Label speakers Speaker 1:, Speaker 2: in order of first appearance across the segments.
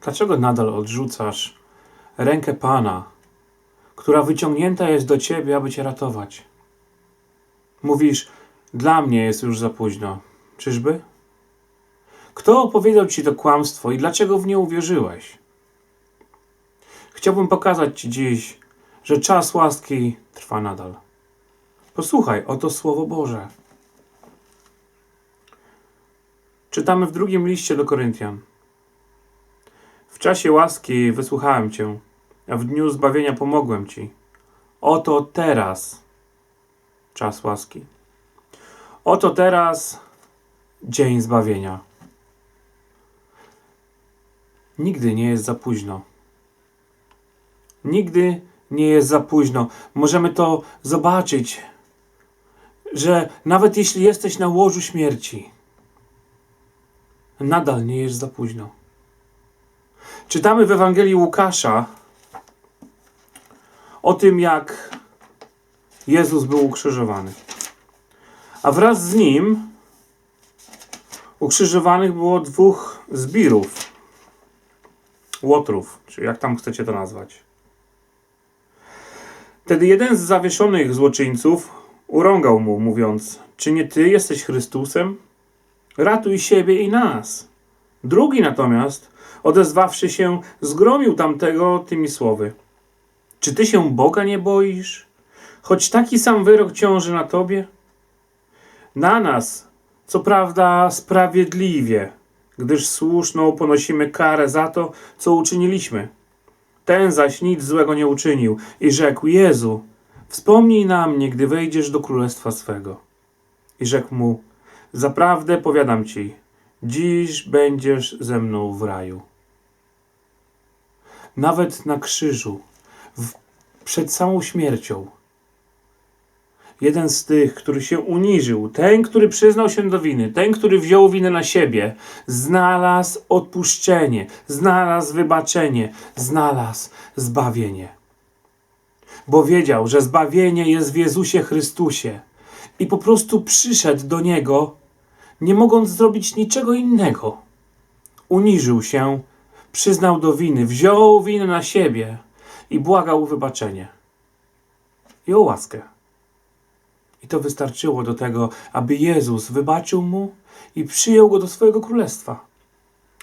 Speaker 1: Dlaczego nadal odrzucasz rękę Pana, która wyciągnięta jest do ciebie, aby cię ratować? Mówisz, dla mnie jest już za późno. Czyżby? Kto opowiedział ci to kłamstwo i dlaczego w nie uwierzyłeś? Chciałbym pokazać ci dziś, że czas łaski trwa nadal. Posłuchaj, oto Słowo Boże. Czytamy w drugim liście do Koryntian. W czasie łaski wysłuchałem Cię, a w dniu zbawienia pomogłem Ci. Oto teraz czas łaski. Oto teraz dzień zbawienia. Nigdy nie jest za późno. Nigdy nie jest za późno. Możemy to zobaczyć, że nawet jeśli jesteś na łożu śmierci, nadal nie jest za późno. Czytamy w Ewangelii Łukasza o tym, jak Jezus był ukrzyżowany. A wraz z nim ukrzyżowanych było dwóch zbirów, łotrów, czy jak tam chcecie to nazwać. Wtedy jeden z zawieszonych złoczyńców urągał mu, mówiąc: Czy nie ty jesteś Chrystusem? Ratuj siebie i nas. Drugi natomiast, odezwawszy się, zgromił tamtego tymi słowy: Czy ty się Boga nie boisz? Choć taki sam wyrok ciąży na tobie? Na nas, co prawda, sprawiedliwie, gdyż słuszną ponosimy karę za to, co uczyniliśmy. Ten zaś nic złego nie uczynił i rzekł: Jezu, wspomnij na mnie, gdy wejdziesz do królestwa swego. I rzekł mu: Zaprawdę powiadam ci, dziś będziesz ze mną w raju. Nawet na krzyżu, w, przed samą śmiercią, jeden z tych, który się uniżył, ten, który przyznał się do winy, ten, który wziął winę na siebie, znalazł odpuszczenie, znalazł wybaczenie, znalazł zbawienie. Bo wiedział, że zbawienie jest w Jezusie Chrystusie i po prostu przyszedł do Niego, nie mogąc zrobić niczego innego. Uniżył się, przyznał do winy, wziął winę na siebie i błagał o wybaczenie i o łaskę. I to wystarczyło do tego, aby Jezus wybaczył mu i przyjął go do swojego królestwa.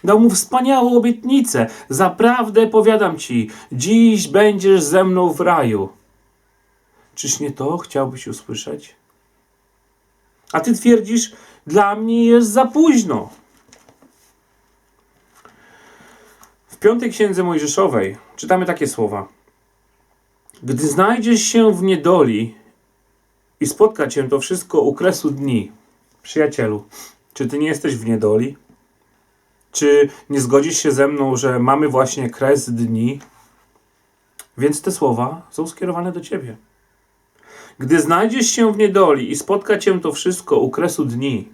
Speaker 1: Dał mu wspaniałą obietnicę. Zaprawdę powiadam ci, dziś będziesz ze mną w raju. Czyż nie to chciałbyś usłyszeć? A ty twierdzisz, dla mnie jest za późno. W piątej księdze Mojżeszowej czytamy takie słowa. Gdy znajdziesz się w niedoli i spotka cię to wszystko u kresu dni, przyjacielu, czy ty nie jesteś w niedoli? Czy nie zgodzisz się ze mną, że mamy właśnie kres dni? Więc te słowa są skierowane do ciebie. Gdy znajdziesz się w niedoli i spotka cię to wszystko u kresu dni,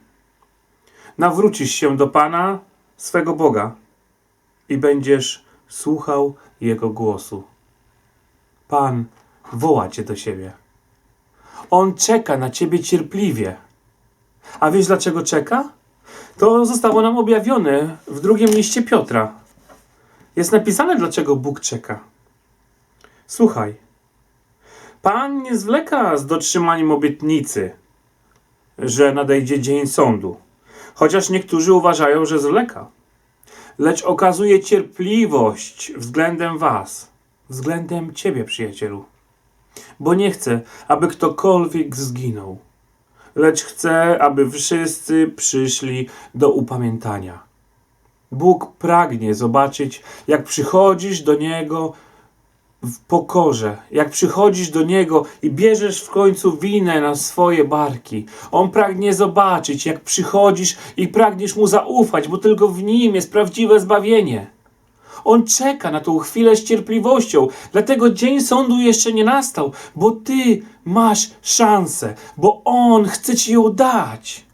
Speaker 1: nawrócisz się do Pana, swego Boga i będziesz słuchał Jego głosu. Pan woła cię do siebie. On czeka na ciebie cierpliwie. A wiesz dlaczego czeka? To zostało nam objawione w drugim liście Piotra. Jest napisane, dlaczego Bóg czeka. Słuchaj. Pan nie zwleka z dotrzymaniem obietnicy, że nadejdzie dzień sądu, chociaż niektórzy uważają, że zwleka. Lecz okazuje cierpliwość względem Was, względem Ciebie, przyjacielu. Bo nie chce, aby ktokolwiek zginął, lecz chce, aby wszyscy przyszli do upamiętania. Bóg pragnie zobaczyć, jak przychodzisz do Niego w pokorze, jak przychodzisz do Niego i bierzesz w końcu winę na swoje barki. On pragnie zobaczyć, jak przychodzisz i pragniesz Mu zaufać, bo tylko w Nim jest prawdziwe zbawienie. On czeka na tą chwilę z cierpliwością, dlatego dzień sądu jeszcze nie nastał, bo Ty masz szansę, bo On chce Ci ją dać.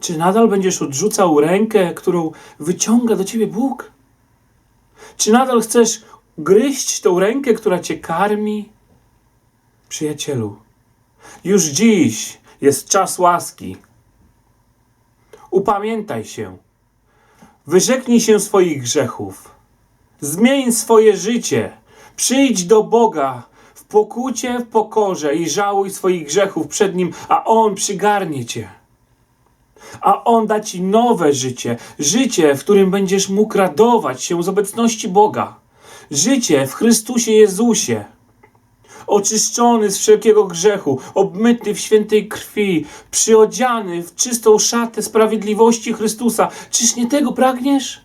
Speaker 1: Czy nadal będziesz odrzucał rękę, którą wyciąga do Ciebie Bóg? Czy nadal chcesz gryźć tą rękę, która cię karmi? Przyjacielu, już dziś jest czas łaski. Upamiętaj się. Wyrzeknij się swoich grzechów. Zmień swoje życie. Przyjdź do Boga w pokucie, w pokorze i żałuj swoich grzechów przed Nim, a On przygarnie Cię. A On da Ci nowe życie. Życie, w którym będziesz mógł radować się z obecności Boga. Życie w Chrystusie Jezusie oczyszczony z wszelkiego grzechu, obmyty w świętej krwi, przyodziany w czystą szatę sprawiedliwości Chrystusa. Czyż nie tego pragniesz?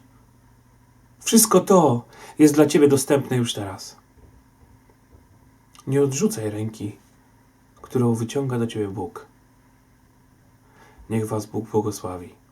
Speaker 1: Wszystko to jest dla Ciebie dostępne już teraz. Nie odrzucaj ręki, którą wyciąga do Ciebie Bóg. Niech Was Bóg błogosławi.